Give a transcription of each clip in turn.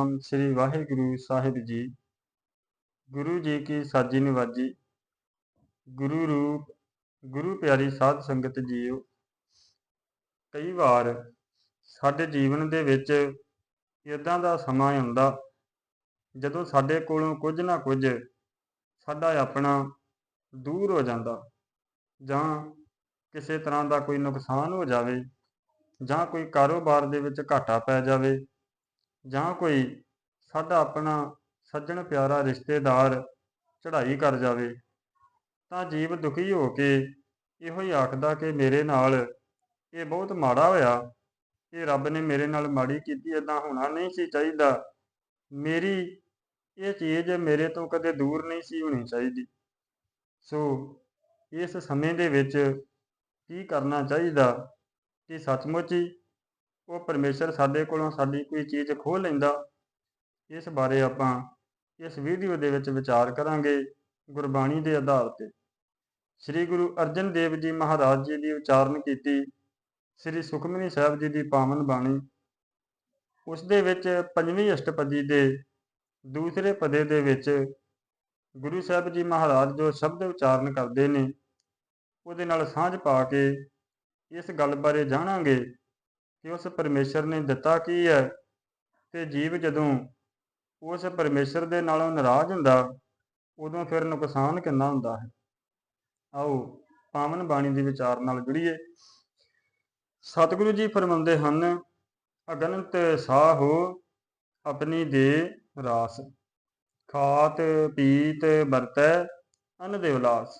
ਸਤਨਾਮ ਸ੍ਰੀ ਵਾਹਿਗੁਰੂ ਸਾਹਿਬ ਜੀ। ਗੁਰੂ ਜੀ ਕੀ ਸਾਜੀ ਨਿਵਾਜੀ ਗੁਰੂ ਰੂਪ, ਗੁਰੂ ਪਿਆਰੀ ਸਾਧ ਸੰਗਤ ਜੀਓ। ਕਈ ਵਾਰ ਸਾਡੇ ਜੀਵਨ ਦੇ ਵਿੱਚ ਇਦਾਂ ਦਾ ਸਮਾਂ ਆਉਂਦਾ, ਜਦੋਂ ਸਾਡੇ ਕੋਲੋਂ ਕੁਝ ਨਾ ਕੁਝ ਸਾਡਾ ਆਪਣਾ ਦੂਰ ਹੋ ਜਾਂਦਾ, ਜਾਂ ਕਿਸੇ ਤਰ੍ਹਾਂ ਦਾ ਕੋਈ ਨੁਕਸਾਨ ਹੋ ਜਾਵੇ, ਜਾਂ ਕੋਈ ਕਾਰੋਬਾਰ ਦੇ ਵਿੱਚ ਘਾਟਾ ਪੈ ਜਾਵੇ ਜਾਂ ਕੋਈ ਸਾਡਾ ਆਪਣਾ ਸੱਜਣ ਪਿਆਰਾ ਰਿਸ਼ਤੇਦਾਰ ਚੜ੍ਹਾਈ ਕਰ ਜਾਵੇ, ਤਾਂ ਜੀਵ ਦੁਖੀ ਹੋ ਕੇ ਇਹੋ ਹੀ ਆਖਦਾ ਕਿ ਮੇਰੇ ਨਾਲ ਇਹ ਬਹੁਤ ਮਾੜਾ ਹੋਇਆ, ਇਹ ਰੱਬ ਨੇ ਮੇਰੇ ਨਾਲ ਮਾੜੀ ਕੀਤੀ ਇਦਾਂ ਹੋਣਾ ਨਹੀਂ ਸੀ ਚਾਹੀਦਾ। ਮੇਰੀ ਇਹ ਚੀਜ਼ ਮੇਰੇ ਤੋਂ ਕਦੇ ਦੂਰ ਨਹੀਂ ਸੀ ਹੋਣੀ ਚਾਹੀਦੀ। ਸੋ ਇਸ ਸਮੇਂ ਦੇ ਵਿੱਚ ਕੀ ਕਰਨਾ ਚਾਹੀਦਾ ਕਿ ਸੱਚਮੁੱਚ ਹੀ ਉਹ ਪਰਮੇਸ਼ਰ ਸਾਡੇ ਕੋਲੋਂ ਸਾਡੀ ਕੋਈ ਚੀਜ਼ ਖੋਹ ਲੈਂਦਾ। ਇਸ ਬਾਰੇ ਆਪਾਂ ਇਸ ਵੀਡੀਓ ਦੇ ਵਿੱਚ ਵਿਚਾਰ ਕਰਾਂਗੇ ਗੁਰਬਾਣੀ ਦੇ ਆਧਾਰ ਤੇ। ਸ੍ਰੀ ਗੁਰੂ ਅਰਜਨ ਦੇਵ ਜੀ ਮਹਾਰਾਜ ਜੀ ਦੀ ਉਚਾਰਨ ਕੀਤੀ, ਸ੍ਰੀ ਸੁਖਮਨੀ ਸਾਹਿਬ ਜੀ ਦੀ ਪਾਵਨ ਬਾਣੀ। ਉਸ ਦੇ ਵਿੱਚ ਪੰਜਵੀਂ ਅਸ਼ਟਪਦੀ ਦੇ ਦੂਸਰੇ ਪਦੇ ਦੇ ਵਿੱਚ ਗੁਰੂ ਸਾਹਿਬ ਜੀ ਮਹਾਰਾਜ ਜੋ ਸ਼ਬਦ ਉਚਾਰਨ ਕਰਦੇ ਨੇ, ਉਹਦੇ ਨਾਲ ਸਾਂਝ ਪਾ ਕੇ ਇਸ ਗੱਲ ਬਾਰੇ ਜਾਣਾਂਗੇ। ਕਿ ਉਸ ਪਰਮੇਸ਼ਰ ਨੇ ਦਿੱਤਾ ਕੀ ਹੈ? ਤੇ ਜੀਵ ਜਦੋਂ ਉਸ ਪਰਮੇਸ਼ਰ ਦੇ ਨਾਲੋਂ ਨਾਰਾਜ਼ ਹੁੰਦਾ, ਉਦੋਂ ਫਿਰ ਨੁਕਸਾਨ ਕਿੰਨਾ ਹੁੰਦਾ ਹੈ? ਆਓ ਪਾਵਨ ਬਾਣੀ ਦੇ ਵਿਚਾਰ ਨਾਲ ਜੁੜੀਏ। ਸਤਿਗੁਰੂ ਜੀ ਫਰਮਾਉਂਦੇ ਹਨ, ਅਗਨਤ ਸਾਹੋ ਆਪਣੀ ਦੇ ਰਾਸ। ਖਾਤ, ਪੀਤ, ਵਰਤੈ, ਅਨ ਦੇ ਉਲਾਸ।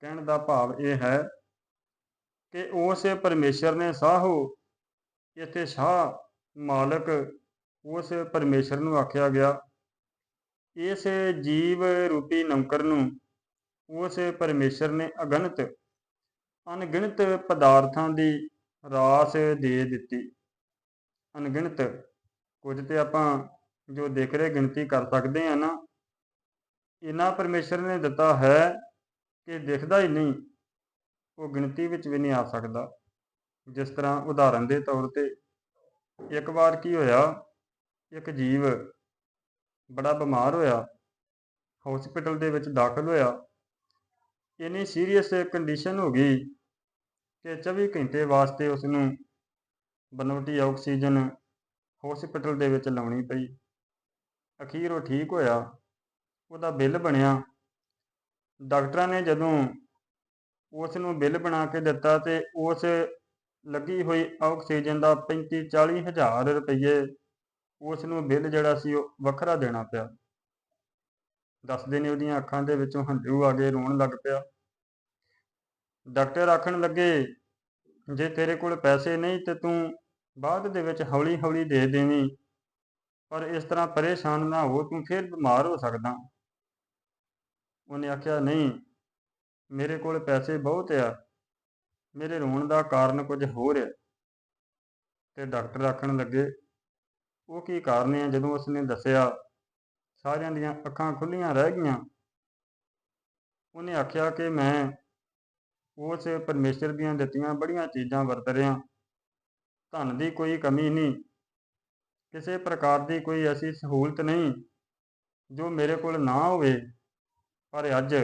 ਕਹਿਣ ਦਾ ਭਾਵ ਇਹ ਹੈ ਕਿ ਉਸ ਪਰਮੇਸ਼ਰ ਨੇ ਸਾਹੋ ਇੱਥੇ ਸ਼ਾਹ ਮਾਲਕ ਉਸ ਪਰਮੇਸ਼ਰ ਨੂੰ ਆਖਿਆ ਗਿਆ। ਇਸ ਜੀਵ ਰੂਪੀ ਨੌਕਰ ਨੂੰ ਉਸ ਪਰਮੇਸ਼ਰ ਨੇ ਅਗਣਤ, ਅਣਗਿਣਤ ਪਦਾਰਥਾਂ ਦੀ ਰਾਸ ਦੇ ਦਿੱਤੀ। ਅਣਗਿਣਤ, ਕੁਝ ਤੇ ਆਪਾਂ ਜੋ ਦੇਖ ਰਹੇ, ਗਿਣਤੀ ਕਰ ਸਕਦੇ ਆ ਨਾ, ਇਹਨਾਂ ਪਰਮੇਸ਼ਰ ਨੇ ਦਿੱਤਾ ਹੈ ਕਿ ਦਿਖਦਾ ਹੀ ਨਹੀਂ, ਉਹ ਗਿਣਤੀ ਵਿੱਚ ਵੀ ਨਹੀਂ ਆ ਸਕਦਾ। ਜਿਸ ਤਰ੍ਹਾਂ ਉਦਾਹਰਨ ਦੇ ਤੌਰ ਤੇ ਇੱਕ ਵਾਰ ਕੀ ਹੋਇਆ, ਇੱਕ ਜੀਵ ਬੜਾ ਬਿਮਾਰ ਹੋਇਆ ਹਸਪੀਟਲ ਦੇ ਵਿੱਚ ਦਾਖਲ ਹੋਇਆ। ਇਨੀ ਸੀਰੀਅਸ ਕੰਡੀਸ਼ਨ ਹੋ ਗਈ ਕਿ 24 ਘੰਟੇ ਵਾਸਤੇ ਉਸ ਨੂੰ ਬਨਵਟੀ ਆਕਸੀਜਨ ਹਸਪੀਟਲ ਦੇ ਵਿੱਚ ਲਾਉਣੀ ਪਈ। ਅਖੀਰ ਉਹ ਠੀਕ ਹੋਇਆ, ਉਹਦਾ ਬਿੱਲ ਬਣਿਆ। ਡਾਕਟਰਾਂ ਨੇ ਜਦੋਂ ਉਸ ਨੂੰ ਬਿੱਲ ਬਣਾ ਕੇ ਦਿੱਤਾ ਤੇ ਉਸ ਲੱਗੀ ਹੋਈ ਆਕਸੀਜਨ ਦਾ 35 40 ਹਜ਼ਾਰ ਰੁਪਏ ਉਸ ਨੂੰ ਬਿੱਲ ਜਿਹੜਾ ਸੀ ਉਹ ਵੱਖਰਾ ਦੇਣਾ ਪਿਆ। ਦੱਸਦੇ ਨੇ ਉਹਦੀਆਂ ਅੱਖਾਂ ਦੇ ਵਿੱਚੋਂ ਹੰਝੂ ਆ ਗਏ, ਰੋਣ ਲੱਗ ਪਿਆ। ਡਾਕਟਰ ਆਖਣ ਲੱਗੇ, ਜੇ ਤੇਰੇ ਕੋਲ ਪੈਸੇ ਨਹੀਂ ਤੇ ਤੂੰ ਬਾਅਦ ਦੇ ਵਿੱਚ ਹੌਲੀ ਹੌਲੀ ਦੇ ਦੇਵੀਂ। ਪਰ ਇਸ ਤਰ੍ਹਾਂ ਪਰੇਸ਼ਾਨ ਨਾ ਹੋ, ਤੂੰ ਫਿਰ ਬਿਮਾਰ ਹੋ ਸਕਦਾ। ਉਹਨੇ ਆਖਿਆ, ਨਹੀਂ, ਮੇਰੇ ਕੋਲ ਪੈਸੇ ਬਹੁਤ ਆ। ਮੇਰੇ ਰੋਣ ਦਾ ਕਾਰਨ ਕੁਝ ਹੋਰ ਹੈ। ਤੇ ਡਾਕਟਰ ਆਖਣ ਲੱਗੇ, ਉਹ ਕੀ ਕਾਰਨ ਹੈ? ਜਦੋਂ ਉਸਨੇ ਦੱਸਿਆ, ਸਾਰਿਆਂ ਦੀਆਂ ਅੱਖਾਂ ਖੁੱਲੀਆਂ ਰਹਿ ਗਈਆਂ। ਉਹਨੇ ਆਖਿਆ ਕਿ ਮੈਂ ਉਸ ਪਰਮੇਸ਼ਰ ਦੀਆਂ ਦਿੱਤੀਆਂ ਬੜੀਆਂ ਚੀਜ਼ਾਂ ਵਰਤ ਰਿਹਾ। ਧਨ ਦੀ ਕੋਈ ਕਮੀ ਨਹੀਂ। ਕਿਸੇ ਪ੍ਰਕਾਰ ਦੀ ਕੋਈ ਐਸੀ ਸਹੂਲਤ ਨਹੀਂ ਜੋ ਮੇਰੇ ਕੋਲ ਨਾ ਹੋਵੇ। ਪਰ ਅੱਜ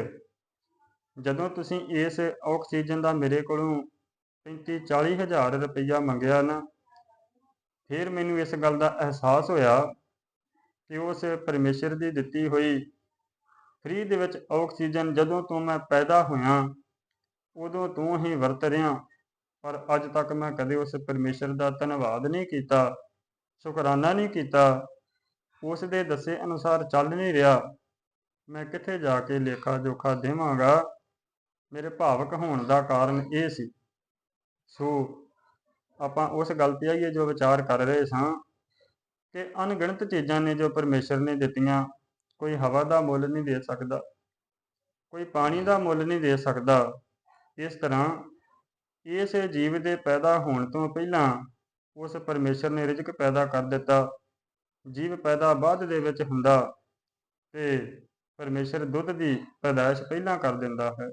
ਜਦੋਂ ਤੁਸੀਂ ਇਸ ਆਕਸੀਜਨ ਦਾ ਮੇਰੇ ਕੋਲੋਂ 35 40 ਹਜ਼ਾਰ ਰੁਪਈਆ ਮੰਗਿਆ ਨਾ, ਫਿਰ ਮੈਨੂੰ ਇਸ ਗੱਲ ਦਾ ਅਹਿਸਾਸ ਹੋਇਆ ਕਿ ਉਸ ਪਰਮੇਸ਼ਰ ਦੀ ਦਿੱਤੀ ਹੋਈ ਫ੍ਰੀ ਦੇ ਵਿੱਚ ਆਕਸੀਜਨ ਜਦੋਂ ਤੋਂ ਮੈਂ ਪੈਦਾ ਹੋਇਆ, ਉਦੋਂ ਤੋਂ ਹੀ ਵਰਤ ਰਿਹਾ। ਪਰ ਅੱਜ ਤੱਕ ਮੈਂ ਕਦੇ ਉਸ ਪਰਮੇਸ਼ਰ ਦਾ ਧੰਨਵਾਦ ਨਹੀਂ ਕੀਤਾ, ਸ਼ੁਕਰਾਨਾ ਨਹੀਂ ਕੀਤਾ। ਉਸ ਦੇ ਦੱਸੇ ਅਨੁਸਾਰ ਚੱਲ ਨਹੀਂ ਰਿਹਾ। ਮੈਂ ਕਿੱਥੇ ਜਾ ਕੇ ਲੇਖਾ ਜੋਖਾ ਦੇਵਾਂਗਾ? ਮੇਰੇ ਭਾਵਕ ਹੋਣ ਦਾ ਕਾਰਨ ਇਹ ਸੀ। ਸੋ ਆਪਾਂ ਉਸ ਗੱਲ ਤੇ ਆਈਏ ਜੋ ਵਿਚਾਰ ਕਰ ਰਹੇ ਸਾਂ ਕਿ ਅਣਗਿਣਤ ਚੀਜ਼ਾਂ ਨੇ ਜੋ ਪਰਮੇਸ਼ਰ ਨੇ ਦਿੱਤੀਆਂ, ਕੋਈ ਹਵਾ ਦਾ ਮੁੱਲ ਨਹੀਂ ਦੇ ਸਕਦਾ, ਕੋਈ ਪਾਣੀ ਦਾ ਮੁੱਲ ਨਹੀਂ ਦੇ ਸਕਦਾ। ਇਸ ਤਰ੍ਹਾਂ ਇਸ ਜੀਵ ਦੇ ਪੈਦਾ ਹੋਣ ਤੋਂ ਪਹਿਲਾਂ ਉਸ ਪਰਮੇਸ਼ਰ ਨੇ ਰਿਜ਼ਕ ਪੈਦਾ ਕਰ ਦਿੱਤਾ। ਜੀਵ ਪੈਦਾ ਬਾਅਦ ਦੇ ਵਿੱਚ ਹੁੰਦਾ ਤੇ ਪਰਮੇਸ਼ਰ ਦੁੱਧ ਦੀ ਪੈਦਾਇਸ਼ ਪਹਿਲਾਂ ਕਰ ਦਿੰਦਾ ਹੈ।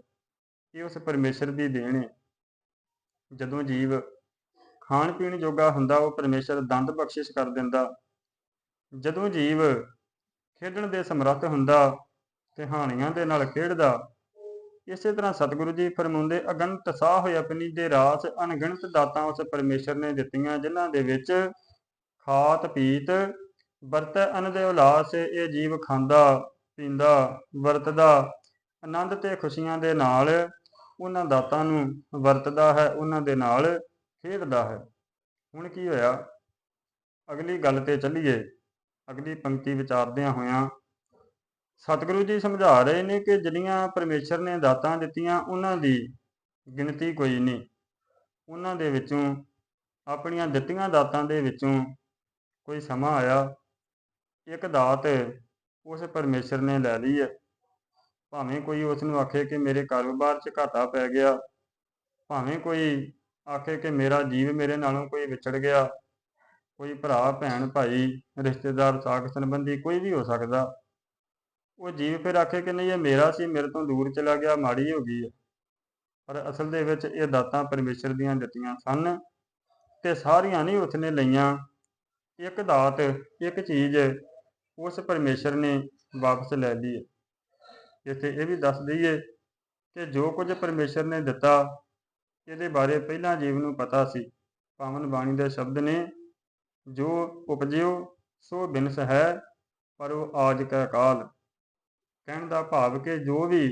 ਇਹ ਉਸ ਪਰਮੇਸ਼ਰ ਦੀ ਦੇਣ ਹੈ। ਜਦੋਂ ਜੀਵ ਖਾਣ ਪੀਣ ਜੋਗਾ ਹੁੰਦਾ, ਉਹ ਪਰਮੇਸ਼ਰ ਦੰਦ ਬਖਸ਼ਿਸ਼ ਕਰ ਦਿੰਦਾ। ਜਦੋਂ ਜੀਵ ਖੇਡਣ ਦੇ ਸਮਰੱਥ ਹੁੰਦਾ ਤੇ ਹਾਣੀਆਂ ਦੇ ਨਾਲ ਖੇਡਦਾ, ਇਸੇ ਤਰ੍ਹਾਂ ਸਤਿਗੁਰੂ ਜੀ ਫਰਮਾਉਂਦੇ, ਅਗੰਤ ਸਾਹ ਹੋਇ ਆਪਣੀ ਦੇ ਰਾਸ, ਅਣਗਿਣਤ ਦਾਤਾਂ ਉਸ ਪਰਮੇਸ਼ਰ ਨੇ ਦਿੱਤੀਆਂ, ਜਿਨ੍ਹਾਂ ਦੇ ਵਿੱਚ ਖਾਤ, ਪੀਤ ਵਰਤੈ ਅਨ ਦੇ ਉਲਾਸ, ਇਹ ਜੀਵ ਖਾਂਦਾ, ਪੀਂਦਾ, ਵਰਤਦਾ, ਆਨੰਦ ਤੇ ਖੁਸ਼ੀਆਂ ਦੇ ਨਾਲ ਉਹਨਾਂ ਦਾਤਾਂ ਨੂੰ ਵਰਤਦਾ ਹੈ, ਉਹਨਾਂ ਦੇ ਨਾਲ ਖੇਡਦਾ ਹੈ। ਹੁਣ ਕੀ ਹੋਇਆ? ਅਗਲੀ ਗੱਲ ਤੇ ਚੱਲੀਏ। ਅਗਲੀ ਪੰਕਤੀ ਵਿਚਾਰਦਿਆਂ ਹੋਇਆਂ ਸਤਿਗੁਰੂ ਜੀ ਸਮਝਾ ਰਹੇ ਨੇ ਕਿ ਜਿਹੜੀਆਂ ਪਰਮੇਸ਼ਰ ਨੇ ਦਾਤਾਂ ਦਿੱਤੀਆਂ, ਉਹਨਾਂ ਦੀ ਗਿਣਤੀ ਕੋਈ ਨਹੀਂ। ਉਹਨਾਂ ਦੇ ਵਿੱਚੋਂ, ਆਪਣੀਆਂ ਦਿੱਤੀਆਂ ਦਾਤਾਂ ਦੇ ਵਿੱਚੋਂ ਕੋਈ ਸਮਾਂ ਆਇਆ। ਇੱਕ ਦਾਤ ਉਸ ਪਰਮੇਸ਼ਰ ਨੇ ਲੈ ਲਈ ਹੈ। ਭਾਵੇਂ ਕੋਈ ਉਸ ਨੂੰ ਆਖੇ ਕਿ ਮੇਰੇ ਕਾਰੋਬਾਰ 'ਚ ਘਾਟਾ ਪੈ ਗਿਆ, ਭਾਵੇਂ ਕੋਈ ਆਖੇ ਕਿ ਮੇਰਾ ਜੀਵ ਮੇਰੇ ਨਾਲੋਂ ਕੋਈ ਵਿਛੜ ਗਿਆ, ਕੋਈ ਭਰਾ, ਭੈਣ, ਭਾਈ, ਰਿਸ਼ਤੇਦਾਰ, ਸਾਖ ਸੰਬੰਧੀ ਕੋਈ ਵੀ ਹੋ ਸਕਦਾ। ਉਹ ਜੀਵ ਫਿਰ ਆਖੇ ਕਿ ਨਹੀਂ, ਇਹ ਮੇਰਾ ਸੀ, ਮੇਰੇ ਤੋਂ ਦੂਰ ਚਲਾ ਗਿਆ, ਮਾੜੀ ਹੋ ਗਈ ਹੈ। ਪਰ ਅਸਲ ਦੇ ਵਿੱਚ ਇਹ ਦਾਤਾਂ ਪਰਮੇਸ਼ਰ ਦੀਆਂ ਦਿੱਤੀਆਂ ਸਨ ਤੇ ਸਾਰੀਆਂ ਨਹੀਂ ਉਸਨੇ ਲਈਆਂ। ਇੱਕ ਦਾਤ, ਇੱਕ ਚੀਜ਼ ਉਸ ਪਰਮੇਸ਼ਰ ਨੇ ਵਾਪਸ ਲੈ ਲਈ ਹੈ। ਇੱਥੇ ਇਹ ਵੀ ਦੱਸ ਦਈਏ ਕਿ ਜੋ ਕੁਝ ਪਰਮੇਸ਼ਰ ਨੇ ਦਿੱਤਾ, ਇਹਦੇ ਬਾਰੇ ਪਹਿਲਾਂ ਜੀਵ ਨੂੰ ਪਤਾ ਸੀ। ਪਾਵਨ ਬਾਣੀ ਦੇ ਸ਼ਬਦ ਨੇ, ਜੋ ਉਪਜਿਓ, ਸੋ ਬਿਨਸ ਹੈ, ਪਰ ਉਹ ਆਜ ਕਾ ਕਾਲ। ਕਹਿਣ ਦਾ ਭਾਵ ਕਿ ਜੋ ਵੀ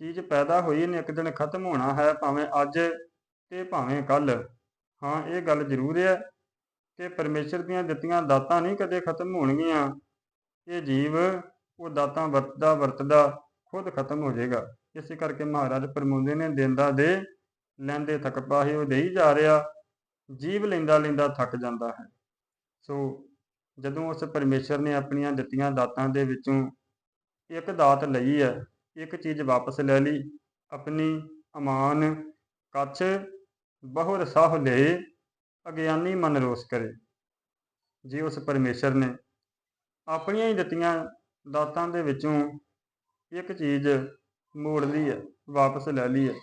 ਚੀਜ਼ ਪੈਦਾ ਹੋਈ ਨੇ, ਇੱਕ ਦਿਨ ਖਤਮ ਹੋਣਾ ਹੈ, ਭਾਵੇਂ ਅੱਜ ਤੇ ਭਾਵੇਂ ਕੱਲ ਹਾਂ, ਇਹ ਗੱਲ ਜ਼ਰੂਰ ਹੈ ਕਿ ਪਰਮੇਸ਼ਰ ਦੀਆਂ ਦਿੱਤੀਆਂ ਦਾਤਾਂ ਨਹੀਂ ਕਦੇ ਖਤਮ ਹੋਣਗੀਆਂ। ਇਹ ਜੀਵ ਉਹ ਦਾਤਾਂ ਵਰਤਦਾ ਵਰਤਦਾ ਖੁਦ ਖਤਮ ਹੋ ਜਾਏਗਾ। ਇਸੇ ਕਰਕੇ ਮਹਾਰਾਜ ਪਰਮੁੰਦੇ ਨੇ, ਦਿੰਦਾ ਦੇ, ਲੈਂਦੇ ਥੱਕ ਪਾਹੇ, ਉਹ ਦੇਈ ਜਾ ਰਿਹਾ। ਜੀਵ ਲੈਂਦਾ ਲੈਂਦਾ ਥੱਕ ਜਾਂਦਾ ਹੈ। ਸੋ ਜਦੋਂ ਉਸ ਪਰਮੇਸ਼ਰ ਨੇ ਆਪਣੀਆਂ ਦਿੱਤੀਆਂ ਦਾਤਾਂ ਦੇ ਵਿੱਚੋਂ ਇੱਕ ਦਾਤ ਲਈ ਹੈ, ਇੱਕ ਚੀਜ਼ ਵਾਪਸ ਲੈ ਲਈ, ਆਪਣੀ ਅਮਾਨ ਕੱਛ ਬਹੁ ਰਸਾਹ ਲਏ ਅਗਿਆਨੀ ਮਨ ਰੋਸ ਕਰੇ। ਜੇ ਉਸ ਪਰਮੇਸ਼ਰ ਨੇ ਆਪਣੀਆਂ ਹੀ ਦਿੱਤੀਆਂ ਦਾਤਾਂ ਦੇ ਵਿੱਚੋਂ ਇੱਕ ਚੀਜ਼ ਮੋੜ ਲਈ ਹੈ, ਵਾਪਸ ਲੈ ਲਈ ਹੈ।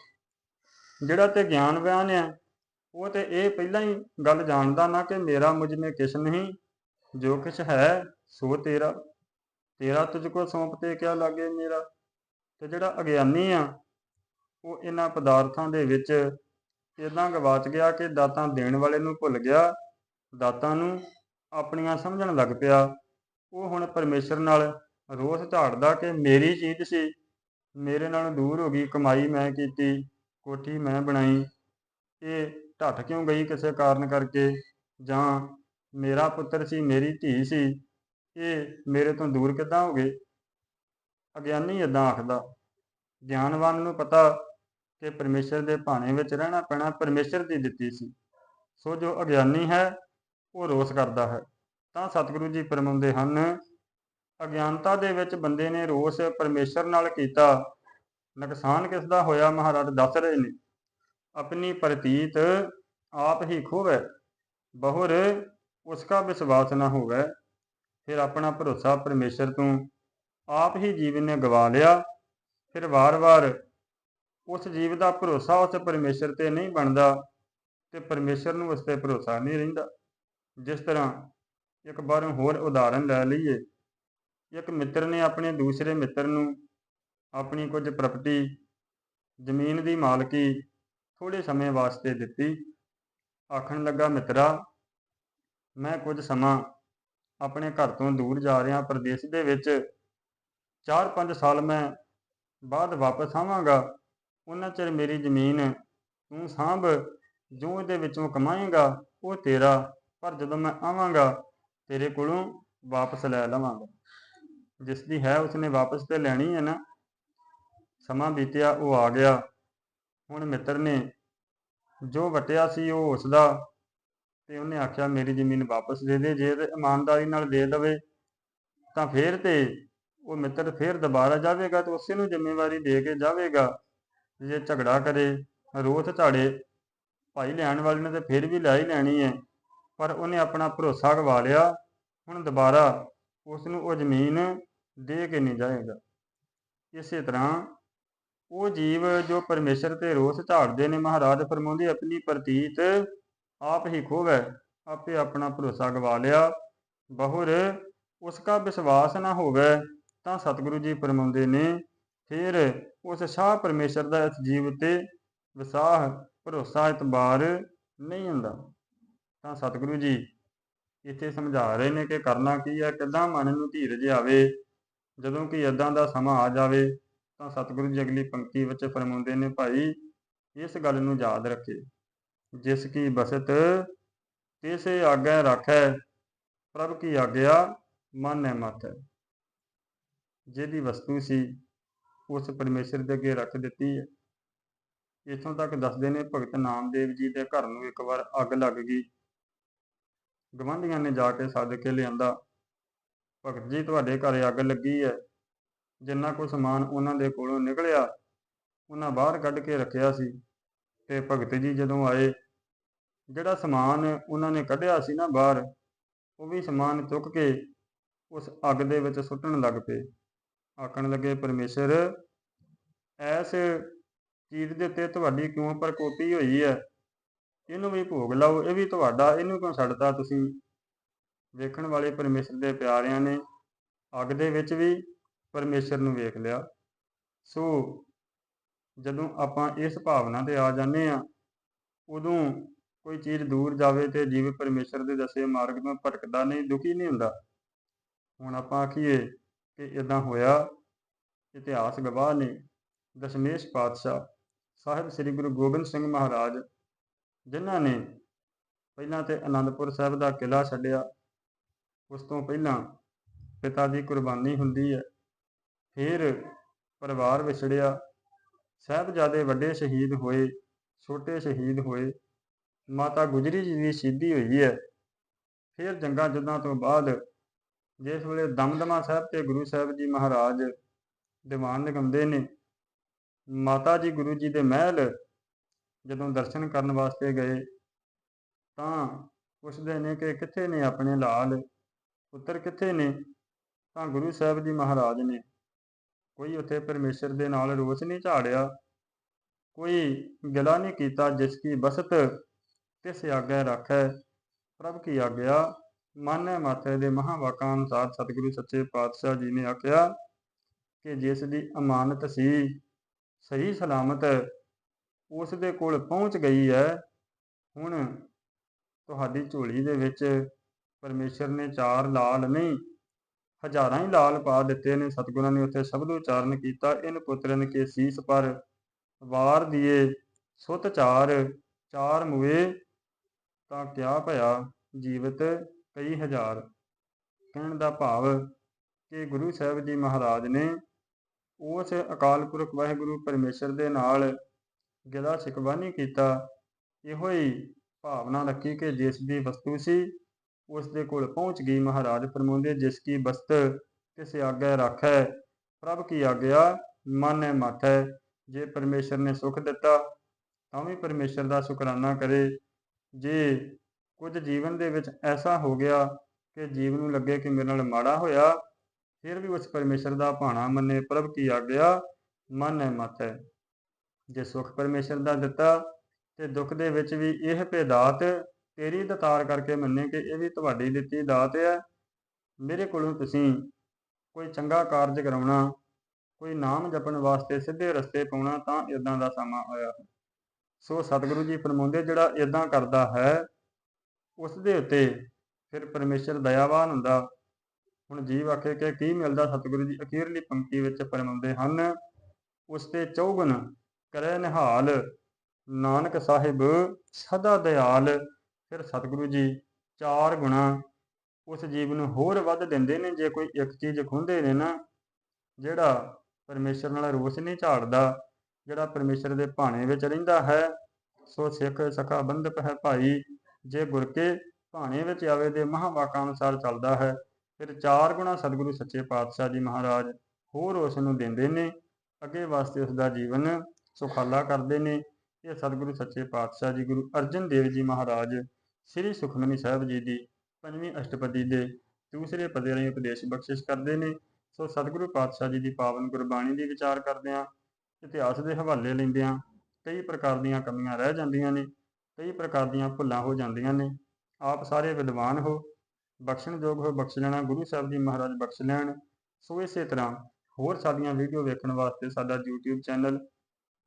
ਜਿਹੜਾ ਤੇ ਗਿਆਨ ਬਿਆਨ ਹੈ, ਉਹ ਤੇ ਇਹ ਪਹਿਲਾਂ ਹੀ ਗੱਲ ਜਾਣਦਾ ਨਾ ਕਿ ਮੇਰਾ ਮੁਝ ਮੇ ਕਿਛ ਨਹੀਂ, ਜੋ ਕਿਛ ਹੈ, ਸੋ ਤੇਰਾ। ਤੇਰਾ ਤੁਝ ਕੋ ਸੌਂਪਤੇ ਕਿਆ ਲਾਗੇ ਮੇਰਾ? ਤੇ ਜਿਹੜਾ ਅਗਿਆਨੀ ਆ, ਉਹ ਇਹਨਾਂ ਪਦਾਰਥਾਂ ਦੇ ਵਿੱਚ ਇਦਾਂ ਗਵਾਚ ਗਿਆ ਕਿ ਦਾਤਾਂ ਦੇਣ ਵਾਲੇ ਨੂੰ ਭੁੱਲ ਗਿਆ, ਦਾਤਾਂ ਨੂੰ ਆਪਣੀਆਂ ਸਮਝਣ ਲੱਗ ਪਿਆ। ਉਹ ਹੁਣ ਪਰਮੇਸ਼ਰ ਨਾਲ ਰੋਸ ਝਾੜਦਾ ਕਿ ਮੇਰੀ ਚੀਜ਼ ਸੀ। ਮੇਰੇ ਨਾਲ ਦੂਰ ਹੋ ਗਈ, ਕਮਾਈ ਮੈਂ ਕੀਤੀ, ਕੋਠੀ ਮੈਂ ਬਣਾਈ। ਇਹ ਢੱਟ ਕਿਉਂ ਗਈ ਕਿਸੇ ਕਾਰਨ ਕਰਕੇ? ਜਾਂ ਮੇਰਾ ਪੁੱਤਰ ਸੀ, ਮੇਰੀ ਧੀ ਸੀ, ਇਹ ਮੇਰੇ ਤੋਂ ਦੂਰ ਕਿੱਦਾਂ ਹੋ ਗਏ? ਅਗਿਆਨੀ ਇਦਾਂ ਆਖਦਾ। ਗਿਆਨਵਾਨ ਨੂੰ ਪਤਾ ਕਿ ਪਰਮੇਸ਼ਰ ਦੇ ਭਾਣੇ ਵਿੱਚ ਰਹਿਣਾ ਪੈਣਾ ਪਰਮੇਸ਼ਰ ਦੀ ਦਿੱਤੀ ਸੀ। ਸੋ ਜੋ ਅਗਿਆਨੀ ਹੈ, ਉਹ ਰੋਸ ਕਰਦਾ ਹੈ। ਤਾਂ ਸਤਿਗੁਰੂ ਜੀ ਫਰਮਾਉਂਦੇ ਹਨ ਅਗਿਆਨਤਾ ਦੇ ਵਿੱਚ ਬੰਦੇ ਨੇ ਰੋਸ ਪਰਮੇਸ਼ਰ ਨਾਲ ਕੀਤਾ। ਨੁਕਸਾਨ ਕਿਸ ਦਾ ਹੋਇਆ ਮਹਾਰਾਜ ਦੱਸ ਰਹੇ ਨੇ। ਆਪਣੀ ਪ੍ਰਤੀਤ ਆਪ ਹੀ ਖੋਵੇ। ਬਹੁਰ ਉਸਕਾ ਵਿਸ਼ਵਾਸ ਨਾ ਹੋਵੇ। ਫਿਰ ਆਪਣਾ ਭਰੋਸਾ ਪਰਮੇਸ਼ਰ ਤੋਂ ਆਪ ਹੀ ਜੀਵਨ ਨੇ ਗਵਾ ਲਿਆ। ਫਿਰ ਵਾਰ-ਵਾਰ ਉਸ ਜੀਵ ਦਾ ਭਰੋਸਾ ਉਸ ਪਰਮੇਸ਼ਰ ਤੇ ਨਹੀਂ ਬਣਦਾ ਤੇ ਪਰਮੇਸ਼ਰ ਨੂੰ ਉਸ ਤੇ ਭਰੋਸਾ ਨਹੀਂ ਰਹਿੰਦਾ। ਜਿਸ ਤਰ੍ਹਾਂ ਇੱਕ ਵਾਰ ਹੋਰ ਉਦਾਹਰਨ ਲੈ ਲਈਏ। ਇੱਕ ਮਿੱਤਰ ਨੇ ਆਪਣੇ ਦੂਸਰੇ ਮਿੱਤਰ ਨੂੰ ਆਪਣੀ ਕੁਝ ਪ੍ਰਾਪਰਟੀ ਜ਼ਮੀਨ ਦੀ ਮਾਲਕੀ ਥੋੜੇ ਸਮੇਂ ਵਾਸਤੇ ਦਿੱਤੀ। ਆਖਣ ਲੱਗਾ, ਮਿੱਤਰਾ, ਮੈਂ ਕੁਝ ਸਮਾਂ ਆਪਣੇ ਘਰ ਤੋਂ ਦੂਰ ਜਾ ਰਿਹਾ, ਪ੍ਰਦੇਸ਼ ਦੇ ਵਿੱਚ 4-5 ਸਾਲ ਮੈਂ ਬਾਅਦ ਵਾਪਸ ਆਵਾਂਗਾ। ਉਹਨਾਂ ਚਿਰ ਮੇਰੀ ਜ਼ਮੀਨ ਤੂੰ ਸਾਂਭ ਜੋ ਇਹਦੇ ਵਿੱਚੋਂ ਕਮਾਏਗਾ, ਉਹ ਤੇਰਾ, ਪਰ ਜਦੋਂ ਮੈਂ ਆਵਾਂਗਾ, ਤੇਰੇ ਕੋਲੋਂ ਵਾਪਸ ਲੈ ਲਵਾਂਗਾ। ਜਿਸ ਦੀ ਹੈ ਉਸਨੇ ਵਾਪਸ ਤੇ ਲੈਣੀ ਹੈ ਨਾ। ਸਮਾਂ ਬੀਤਿਆ, ਉਹ ਆ ਗਿਆ। ਹੁਣ ਮਿੱਤਰ ਨੇ ਜੋ ਵਟਿਆ ਸੀ ਉਹ ਉਸਦਾ ਤੇ ਉਹਨੇ ਆਖਿਆ, ਮੇਰੀ ਜ਼ਮੀਨ ਵਾਪਸ ਦੇ ਦੇ, ਜੇ ਇਮਾਨਦਾਰੀ ਨਾਲ ਦੇ ਦਵੇ ਤਾਂ ਫੇਰ ਤੇ ਉਹ ਮਿੱਤਰ ਫੇਰ ਦੁਬਾਰਾ ਜਾਵੇਗਾ ਤੇ ਉਸੇ ਨੂੰ ਜ਼ਿੰਮੇਵਾਰੀ ਦੇ ਕੇ ਜਾਵੇਗਾ। ਜੇ ਝਗੜਾ ਕਰੇ ਰੋਥ ਝਾੜੇ ਭਾਈ ਲੈਣ ਵਾਲੇ ਨੇ ਤੇ ਫੇਰ ਵੀ ਲੈ ਹੀ ਲੈਣੀ ਹੈ। ਪਰ ਉਹਨੇ ਆਪਣਾ ਭਰੋਸਾ ਗਵਾ ਲਿਆ। ਹੁਣ ਦੁਬਾਰਾ ਉਸ ਨੂੰ ਉਹ ਜ਼ਮੀਨ ਦੇ ਕੇ ਨਹੀਂ ਜਾਏਗਾ। ਇਸੇ ਤਰ੍ਹਾਂ ਉਹ ਜੀਵ ਜੋ ਪਰਮੇਸ਼ਰ ਤੇ ਰੋਸ ਝਾੜਦੇ ਨੇ, ਮਹਾਰਾਜ ਫਰਮਾਉਂਦੇ, ਆਪਣੀ ਪ੍ਰਤੀਤ ਆਪ ਹੀ ਖੋਵੇ, ਆਪੇ ਆਪਣਾ ਭਰੋਸਾ ਗਵਾ ਲਿਆ। ਬਹੁਰ ਉਸ ਕਾ ਵਿਸ਼ਵਾਸ ਨਾ ਹੋਵੇ, ਤਾਂ ਸਤਿਗੁਰੂ ਜੀ ਫਰਮਾਉਂਦੇ ਨੇ, ਫਿਰ ਉਸ ਸ਼ਾਹ ਪਰਮੇਸ਼ਰ ਦਾ ਇਸ ਜੀਵ ਤੇ ਵਿਸਾਹ, ਭਰੋਸਾ, ਇਤਬਾਰ ਨਹੀਂ ਹੁੰਦਾ। ਤਾਂ ਸਤਿਗੁਰੂ ਜੀ ਇੱਥੇ ਸਮਝਾ ਰਹੇ ਨੇ ਕਿ ਕਰਨਾ ਕੀ ਹੈ? ਕਿੱਦਾਂ ਮਨ ਨੂੰ ਧੀਰਜ ਆਵੇ ਜਦੋਂ ਕਿ ਇਦਾਂ ਦਾ ਸਮਾਂ ਆ ਜਾਵੇ ਤਾਂ ਸਤਿਗੁਰੂ ਜੀ ਅਗਲੀ ਪੰਕਤੀ ਵਿੱਚ ਫਰਮਾਉਂਦੇ ਨੇ, ਭਾਈ, ਇਸ ਗੱਲ ਨੂੰ ਯਾਦ ਰੱਖੇ। ਜਿਸ ਕੀ ਬਸਤ, ਤਿਸੇ ਆਗੇ ਰੱਖੈ, ਪ੍ਰਭ ਕੀ ਆਗਿਆ, ਮਨ ਹੈ ਮਤ। ਜਿਹਦੀ ਵਸਤੂ ਸੀ, ਉਸ ਪਰਮੇਸ਼ਰ ਦੇ ਅੱਗੇ ਰੱਖ ਦਿੱਤੀ ਹੈ। ਇਥੋਂ ਤੱਕ ਦੱਸਦੇ ਨੇ, ਭਗਤ ਨਾਮਦੇਵ ਜੀ ਦੇ ਘਰ ਨੂੰ ਇੱਕ ਵਾਰ ਅੱਗ ਲੱਗ ਗਈ। ਗਵਾਂਢੀਆਂ ਨੇ ਜਾ ਕੇ ਸੱਦ ਕੇ ਲਿਆਂਦਾ। ਭਗਤ ਜੀ, ਤੁਹਾਡੇ ਘਰ ਅੱਗ ਲੱਗੀ ਹੈ। ਜਿੰਨਾ ਕੋ ਸਮਾਨ ਉਹਨਾਂ ਦੇ ਕੋਲੋਂ ਨਿਕਲਿਆ, ਉਹਨਾਂ ਬਾਹਰ ਕੱਢ ਕੇ ਰੱਖਿਆ ਸੀ। ਤੇ ਭਗਤ ਜੀ ਜਦੋਂ ਆਏ, ਜਿਹੜਾ ਸਮਾਨ ਉਹਨਾਂ ਨੇ ਕੱਢਿਆ ਸੀ ਨਾ ਬਾਹਰ, ਉਹ ਵੀ ਸਮਾਨ ਚੁੱਕ ਕੇ ਉਸ ਅੱਗ ਦੇ ਵਿੱਚ ਸੁੱਟਣ ਲੱਗ ਪਏ। ਆਖਣ ਲੱਗੇ, ਪਰਮੇਸ਼ਰ, ਐਸ ਚੀਜ਼ ਦੇ ਉੱਤੇ ਤੁਹਾਡੀ ਕਿਉਂ ਪ੍ਰਕੋਪੀ ਹੋਈ ਹੈ? ਇਹਨੂੰ ਵੀ ਭੋਗ ਲਾਓ, ਇਹ ਵੀ ਤੁਹਾਡਾ, ਇਹਨੂੰ ਕਿਉਂ ਛੱਡਦਾ ਤੁਸੀਂ? ਵੇਖਣ ਵਾਲੇ ਪਰਮੇਸ਼ਰ ਦੇ ਪਿਆਰਿਆਂ ਨੇ ਅੱਗ ਦੇ ਵਿੱਚ ਵੀ ਪਰਮੇਸ਼ਰ ਨੂੰ ਵੇਖ ਲਿਆ। ਸੋ ਜਦੋਂ ਆਪਾਂ ਇਸ ਭਾਵਨਾ ਤੇ ਆ ਜਾਂਦੇ ਆ ਉਦੋਂ ਕੋਈ ਚੀਜ਼ ਦੂਰ ਜਾਵੇ ਤੇ ਜੀਵ ਪਰਮੇਸ਼ਰ ਦੇ ਦੱਸੇ ਮਾਰਗ ਤੋਂ ਭਟਕਦਾ ਨਹੀਂ, ਦੁਖੀ ਨਹੀਂ ਹੁੰਦਾ। ਹੁਣ ਆਪਾਂ ਆਖੀਏ ਕਿ ਇਦਾਂ ਹੋਇਆ, ਇਤਿਹਾਸ ਗਵਾਹ ਨੇ, ਦਸ਼ਮੇਸ਼ ਪਾਤਸ਼ਾਹ, ਸਾਹਿਬ ਸ੍ਰੀ ਗੁਰੂ ਗੋਬਿੰਦ ਸਿੰਘ ਮਹਾਰਾਜ, ਜਿਨ੍ਹਾਂ ਨੇ ਪਹਿਲਾਂ ਤੇ ਆਨੰਦਪੁਰ ਸਾਹਿਬ ਦਾ ਕਿਲਾ ਛੱਡਿਆ ਉਸ ਤੋਂ ਪਹਿਲਾਂ ਪਿਤਾ ਦੀ ਕੁਰਬਾਨੀ ਹੁੰਦੀ ਹੈ। ਫਿਰ ਪਰਿਵਾਰ ਵਿਛੜਿਆ। ਸਾਹਿਬਜ਼ਾਦੇ ਵੱਡੇ ਸ਼ਹੀਦ ਹੋਏ, ਛੋਟੇ ਸ਼ਹੀਦ ਹੋਏ। ਮਾਤਾ ਗੁਜਰੀ ਜੀ ਦੀ ਸ਼ਹੀਦੀ ਹੋਈ ਹੈ। ਫਿਰ ਜੰਗਾਂ ਜੁੱਦਾਂ ਤੋਂ ਬਾਅਦ ਜਿਸ ਵੇਲੇ ਦਮਦਮਾ ਸਾਹਿਬ ਤੇ ਗੁਰੂ ਸਾਹਿਬ ਜੀ ਮਹਾਰਾਜ ਦੀਵਾਨ ਲਗਾਉਂਦੇ ਨੇ, ਮਾਤਾ ਜੀ ਗੁਰੂ ਜੀ ਦੇ ਮਹਿਲ ਜਦੋਂ ਦਰਸ਼ਨ ਕਰਨ ਵਾਸਤੇ ਗਏ ਤਾਂ ਪੁੱਛਦੇ ਨੇ ਕਿ ਕਿੱਥੇ ਨੇ ਆਪਣੇ ਲਾਲ? ਪੁੱਤਰ ਕਿੱਥੇ ਨੇ? ਤਾਂ ਗੁਰੂ ਸਾਹਿਬ ਜੀ ਮਹਾਰਾਜ ਨੇ। ਕੋਈ ਉੱਥੇ ਪਰਮੇਸ਼ਰ ਦੇ ਨਾਲ ਰੋਸ ਨਹੀਂ ਝਾੜਿਆ। ਕੋਈ ਗਿਲਾ ਨਹੀਂ ਕੀਤਾ ਜਿਸ ਕੀ ਬਸਤ ਤਿਸ ਆਗਿਆ ਰੱਖੈ। ਪ੍ਰਭ ਕੀ ਆਗਿਆ? ਮਾਨੈ ਮਾਥੇ ਦੇ ਮਹਾਵਾਕਾਂ ਅਨੁਸਾਰ ਸਤਿਗੁਰੂ ਸੱਚੇ ਪਾਤਸ਼ਾਹ ਜੀ ਨੇ ਆਖਿਆ ਕਿ ਜਿਸ ਦੀ ਅਮਾਨਤ ਸੀ, ਸਹੀ ਸਲਾਮਤ ਉਸ ਦੇ ਕੋਲ ਪਹੁੰਚ ਗਈ ਹੈ। ਹੁਣ ਤੁਹਾਡੀ ਝੋਲੀ ਦੇ ਵਿੱਚ ਪਰਮੇਸ਼ਰ ਨੇ ਚਾਰ ਲਾਲ ਨਹੀਂ ਹਜ਼ਾਰਾਂ ਹੀ ਲਾਲ ਪਾ ਦਿੱਤੇ ਨੇ, ਸਤਿਗੁਰਾਂ ਨੇ ਉੱਥੇ ਸ਼ਬਦ ਉਚਾਰਨ ਕੀਤਾ, ਇਨ ਪੁੱਤਰਨ ਕੇ ਸੀਸ ਪਰ ਵਾਰ ਦੀਏ, ਸੁਤ ਚਾਰ ਚਾਰ ਮੁਏ, ਤਾਂ ਕਿਆ ਭਇਆ, ਜੀਵਤ ਕਈ ਹਜ਼ਾਰ। ਕਹਿਣ ਦਾ ਭਾਵ ਕਿ ਗੁਰੂ ਸਾਹਿਬ ਜੀ ਮਹਾਰਾਜ ਨੇ ਉਸ ਅਕਾਲ ਪੁਰਖ ਵਾਹਿਗੁਰੂ ਪਰਮੇਸ਼ਰ ਦੇ ਨਾਲ ਗਿਲਾ ਸ਼ਿਕਵਾ ਨਹੀਂ ਕੀਤਾ, ਇਹੋ ਹੀ ਭਾਵਨਾ ਰੱਖੀ ਕਿ ਜਿਸ ਦੀ ਵਸਤੂ ਸੀ ਉਸ ਦੇ ਕੋਲ ਪਹੁੰਚ ਗਈ ਮਹਾਰਾਜ ਫਰਮਾਉਂਦੇ, ਜਿਸ ਕੀ ਬਸਤ ਤਿਸ ਆਗੇ ਰੱਖੈ, ਪ੍ਰਭ ਕੀ ਆਗਿਆ ਮਨ ਹੈ ਮੱਠ ਜੇ ਪਰਮੇਸ਼ਰ ਨੇ ਸੁਖ ਦਿੱਤਾ, ਤਾਂ ਵੀ ਪਰਮੇਸ਼ਰ ਦਾ ਸ਼ੁਕਰਾਨਾ ਕਰੇ। ਜੇ ਕੁਝ ਜੀਵਨ ਦੇ ਵਿੱਚ ਐਸਾ ਹੋ ਗਿਆ ਕਿ ਜੀਵ ਨੂੰ ਲੱਗੇ ਕਿ ਮੇਰੇ ਨਾਲ ਮਾੜਾ ਹੋਇਆ, ਫਿਰ ਵੀ ਉਸ ਪਰਮੇਸ਼ਰ ਦਾ ਭਾਣਾ ਮੰਨੇ, ਪ੍ਰਭ ਕੀ ਆਗਿਆ ਮਨ ਹੈ ਮਤ ਹੈ ਜੇ ਸੁਖ ਪਰਮੇਸ਼ਰ ਦਾ ਦਿੱਤਾ, ਤੇ ਦੁੱਖ ਦੇ ਵਿੱਚ ਵੀ ਇਹ ਭੇਦਾਤ ਤੇਰੀ ਦਤਾਰ ਕਰਕੇ ਮੰਨੇ ਕਿ ਇਹ ਵੀ ਤੁਹਾਡੀ ਦਿੱਤੀ ਦਾਤ ਹੈ ਮੇਰੇ ਕੋਲੋਂ ਤੁਸੀਂ ਕੋਈ ਚੰਗਾ ਕਾਰਜ ਕਰਾਉਣਾ, ਕੋਈ ਨਾਮ ਜਪਣ ਵਾਸਤੇ ਸਿੱਧੇ ਰਸਤੇ ਪਾਉਣਾ ਤਾਂ ਇਦਾਂ ਦਾ ਸਮਾਂ ਆਇਆ। ਸੋ ਸਤਿਗੁਰੂ ਜੀ ਫਰਮਾਉਂਦੇ, ਜਿਹੜਾ ਇਦਾਂ ਕਰਦਾ ਹੈ, ਉਸ ਦੇ ਉੱਤੇ ਫਿਰ ਪਰਮੇਸ਼ਰ ਦਇਆਵਾਨ ਹੁੰਦਾ। ਹੁਣ ਜੀਵ ਆਖੇ ਕਿ ਕੀ ਮਿਲਦਾ? ਸਤਿਗੁਰੂ ਜੀ ਅਖੀਰਲੀ ਪੰਕਤੀ ਵਿੱਚ ਫਰਮਾਉਂਦੇ ਹਨ, ਉਸ ਤੇ ਚੌਗੁਣ ਕਰੇ ਨਿਹਾਲ, ਨਾਨਕ ਸਾਹਿਬ ਸਦਾ ਦਿਆਲ ਫਿਰ ਸਤਿਗੁਰੂ ਜੀ ਚਾਰ ਗੁਣਾ ਉਸ ਜੀਵ ਨੂੰ ਹੋਰ ਵੱਧ ਦਿੰਦੇ ਨੇ, ਜੇ ਕੋਈ ਇੱਕ ਚੀਜ਼ ਖੁੰਦੇ ਨੇ ਨਾ, ਜਿਹੜਾ ਪਰਮੇਸ਼ਰ ਨਾਲ ਰੋਸ ਨਹੀਂ ਝਾੜਦਾ, ਜਿਹੜਾ ਪਰਮੇਸ਼ਰ ਦੇ ਭਾਣੇ ਵਿੱਚ ਰਹਿੰਦਾ ਹੈ, ਸੋ ਸਿੱਖ ਸਖਾ ਬੰਧਪ ਹੈ ਭਾਈ, ਜੇ ਗੁਰ ਕੇ ਭਾਣੇ ਵਿੱਚ ਆਵੇ ਦੇ ਮਹਾਵਾਕਾਂ ਅਨੁਸਾਰ ਚੱਲਦਾ ਹੈ। ਫਿਰ ਚਾਰ ਗੁਣਾ ਸਤਿਗੁਰੂ ਸੱਚੇ ਪਾਤਸ਼ਾਹ ਜੀ ਮਹਾਰਾਜ ਹੋਰ ਉਸ ਨੂੰ ਦਿੰਦੇ ਨੇ, ਅੱਗੇ ਵਾਸਤੇ ਉਸ ਦਾ ਜੀਵਨ ਸੁਖਾਲਾ ਕਰਦੇ ਨੇ। ਇਹ ਸਤਿਗੁਰੂ ਸੱਚੇ ਪਾਤਸ਼ਾਹ ਜੀ, ਗੁਰੂ ਅਰਜਨ ਦੇਵ ਜੀ ਮਹਾਰਾਜ ਸ੍ਰੀ ਸੁਖਮਨੀ ਸਾਹਿਬ ਜੀ ਦੀ ਪੰਜਵੀਂ ਅਸ਼ਟਪਦੀ ਦੇ ਦੂਸਰੇ ਪਦੇ ਰਾਹੀਂ ਉਪਦੇਸ਼ ਬਖਸ਼ਿਸ਼ ਕਰਦੇ ਨੇ। ਸੋ ਸਤਿਗੁਰੂ ਪਾਤਸ਼ਾਹ ਜੀ ਦੀ ਪਾਵਨ ਗੁਰਬਾਣੀ ਦੀ ਵਿਚਾਰ ਕਰਦੇ ਆ ਇਤਿਹਾਸ ਦੇ ਹਵਾਲੇ ਲੈਂਦੇ ਆ ਕਈ ਪ੍ਰਕਾਰ ਦੀਆਂ ਕਮੀਆਂ ਰਹਿ ਜਾਂਦੀਆਂ ਨੇ, ਕਈ ਪ੍ਰਕਾਰ ਦੀਆਂ ਭੁੱਲਾਂ ਹੋ ਜਾਂਦੀਆਂ ਨੇ। ਆਪ ਸਾਰੇ ਵਿਦਵਾਨ ਹੋ ਬਖਸ਼ਣਯੋਗ ਹੋ, ਬਖਸ਼ ਲੈਣਾ, ਗੁਰੂ ਸਾਹਿਬ ਜੀ ਮਹਾਰਾਜ ਬਖਸ਼ ਲੈਣ। ਸੋ ਇਸੇ ਤਰ੍ਹਾਂ ਹੋਰ ਸਾਡੀਆਂ ਵੀਡੀਓ ਵੇਖਣ ਵਾਸਤੇ ਸਾਡਾ YouTube ਚੈਨਲ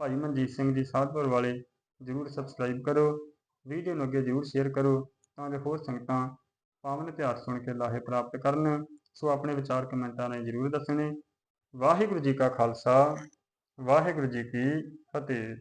ਭਾਈ ਮਨਜੀਤ ਸਿੰਘ ਜੀ ਸਾਧਪੁਰ ਵਾਲੇ ਜਰੂਰ ਸਬਸਕ੍ਰਾਈਬ ਕਰੋ। ਵੀਡੀਓ ਨੂੰ ਅੱਗੇ ਜਰੂਰ ਸ਼ੇਅਰ ਕਰੋ ਤਾਂ ਜੋ ਹੋਰ ਸੰਗਤਾਂ ਪਾਵਨ ਇਤਿਹਾਸ ਸੁਣ ਕੇ ਲਾਹੇ ਪ੍ਰਾਪਤ ਕਰਨ। ਸੋ ਆਪਣੇ ਵਿਚਾਰ ਕਮੈਂਟਾਂ ਰਾਹੀਂ ਜਰੂਰ ਦੱਸਣੇ। ਵਾਹਿਗੁਰੂ ਜੀ ਕਾ ਖਾਲਸਾ, ਵਾਹਿਗੁਰੂ ਜੀ ਕੀ ਫਤਿਹ।